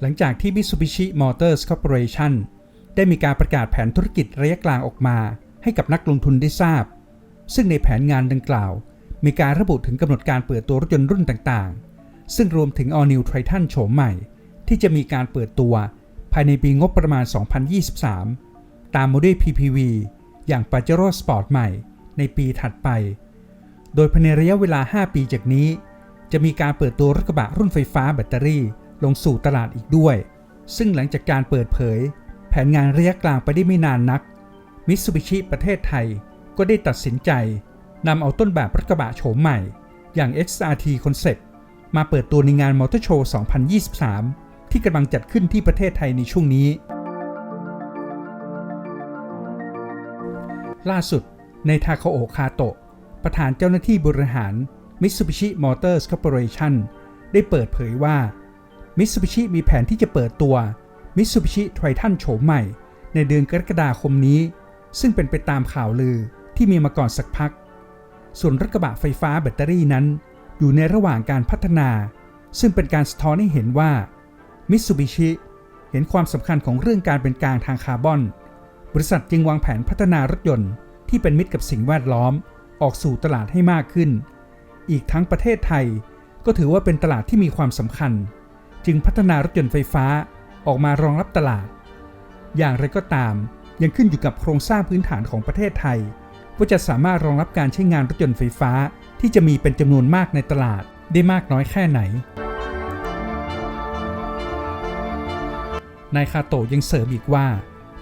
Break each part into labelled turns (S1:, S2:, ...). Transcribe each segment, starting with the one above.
S1: หลังจากที่ Mitsubishi Motors Corporation ได้มีการประกาศแผนธุรกิจระยะกลางออกมาให้กับนักลงทุนได้ทราบ ซึ่งในแผนงานดังกล่าว มีการระบุถึงกำหนดการเปิดตัวรถยนต์รุ่นต่างๆ ซึ่งรวมถึง All New Triton โฉมใหม่ ที่จะมีการเปิดตัวภายในปีงบประมาณ 2023 ตามโมเดล PPV อย่าง Pajero Sport ใหม่ ในปีถัดไป โดยภายในระยะเวลา 5 ปีจากนี้ จะมีการเปิดตัวรถกระบะรุ่นไฟฟ้าแบตเตอรี่ ลงสู่ตลาดอีกด้วย ซึ่งหลังจากการเปิดเผย แผนงานระยะกลางไปได้ไม่นานนัก มิตซูบิชิประเทศไทยก็ได้ตัดสินใจนำเอาต้นแบบรถกระบะโฉมใหม่ อย่าง XRT Concept มาเปิดตัวในงานมอเตอร์โชว์ 2023 ที่กำลังจัดขึ้นที่ประเทศไทยในช่วงนี้ ล่าสุดในทาคาโอคาโตะ ประธานเจ้าหน้าที่บริหาร Mitsubishi Motors Corporation ได้เปิดเผยว่า Mitsubishi มีแผนที่จะเปิดตัว Mitsubishi Triton โฉมใหม่ ในเดือนกรกฎาคมนี้ ซึ่งเป็นไปตามข่าวลือที่มีมาก่อนสักพัก ส่วนรถกระบะไฟฟ้าแบตเตอรี่นั้น อยู่ในระหว่างการพัฒนา ซึ่งเป็นการสะท้อนให้เห็นว่า Mitsubishi เห็นความสำคัญของเรื่องการเป็นกลางทางคาร์บอน บริษัทจึงวางแผนพัฒนารถยนต์ที่เป็นมิตรกับสิ่งแวดล้อม ออกสู่ตลาดให้มากขึ้น อีกทั้งประเทศไทยก็ถือว่าเป็นตลาดที่มีความสำคัญ จึงพัฒนารถยนต์ไฟฟ้าออกมารองรับตลาด อย่างไรก็ตาม ยังขึ้นอยู่กับโครงสร้างพื้นฐานของประเทศไทย ว่าจะสามารถรองรับการใช้งานรถยนต์ไฟฟ้าที่จะมีเป็นจำนวนมากในตลาดได้มากน้อยแค่ไหน นายคาโตยังเสริมอีกว่า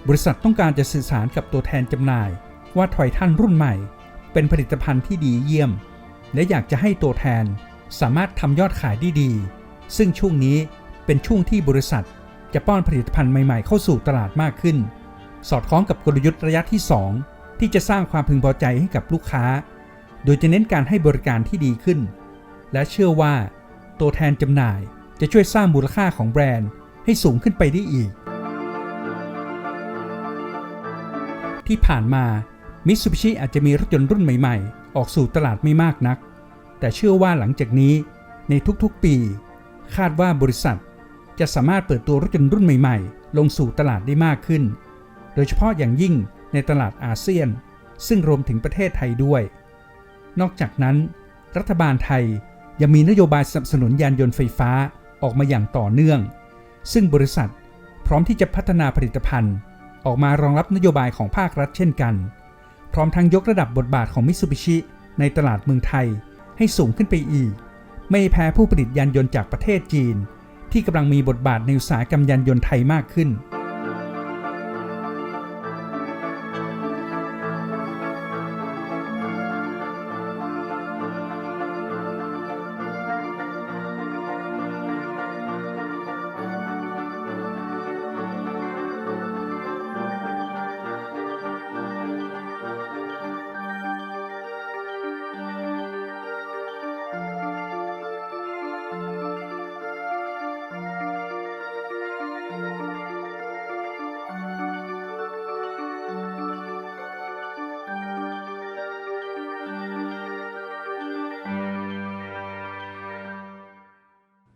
S1: บริษัทต้องการจะสื่อสารกับตัวแทนจำหน่าย ว่าถอยท่านรุ่นใหม่ เป็นผลิตภัณฑ์ที่ดีเยี่ยม และอยากจะให้ตัวแทนสามารถทำยอดขายได้ดี ซึ่งช่วงนี้เป็นช่วงที่บริษัทจะป้อนผลิตภัณฑ์ใหม่ๆ เข้าสู่ตลาดมากขึ้น สอดคล้องกับกลยุทธ์ระยะที่ 2 ที่จะสร้างความพึงพอใจให้กับลูกค้า โดยจะเน้นการให้บริการที่ดีขึ้น และเชื่อว่า ตัวแทนจำหน่ายจะช่วยสร้างมูลค่าของแบรนด์ให้สูงขึ้นไปได้อีก ที่ผ่านมามิตซูบิชิอาจจะมีรถยนต์รุ่นใหม่ๆ ออกสู่ตลาดไม่มากนัก แต่เชื่อว่าหลังจากนี้ในทุกๆปี คาดว่าบริษัท จะสามารถเปิดตัวรถยนต์รุ่นใหม่ๆ ลงสู่ตลาดได้มากขึ้น โดยเฉพาะอย่างยิ่งในตลาดอาเซียน ซึ่งรวมถึงประเทศไทยด้วย นอกจากนั้น รัฐบาลไทยยังมีนโยบายสนับสนุนยานยนต์ไฟฟ้าออกมาอย่างต่อเนื่อง ซึ่งบริษัทพร้อมที่จะพัฒนาผลิตภัณฑ์ ออกมารองรับนโยบายของภาครัฐเช่นกัน พร้อมทั้งยกระดับบทบาทของมิตซูบิชิในตลาดเมืองไทยให้สูงขึ้นไปอีก ไม่แพ้ผู้ผลิตยานยนต์จากประเทศจีน ที่กำลังมีบทบาทในอุตสาหกรรมยานยนต์ไทยมากขึ้น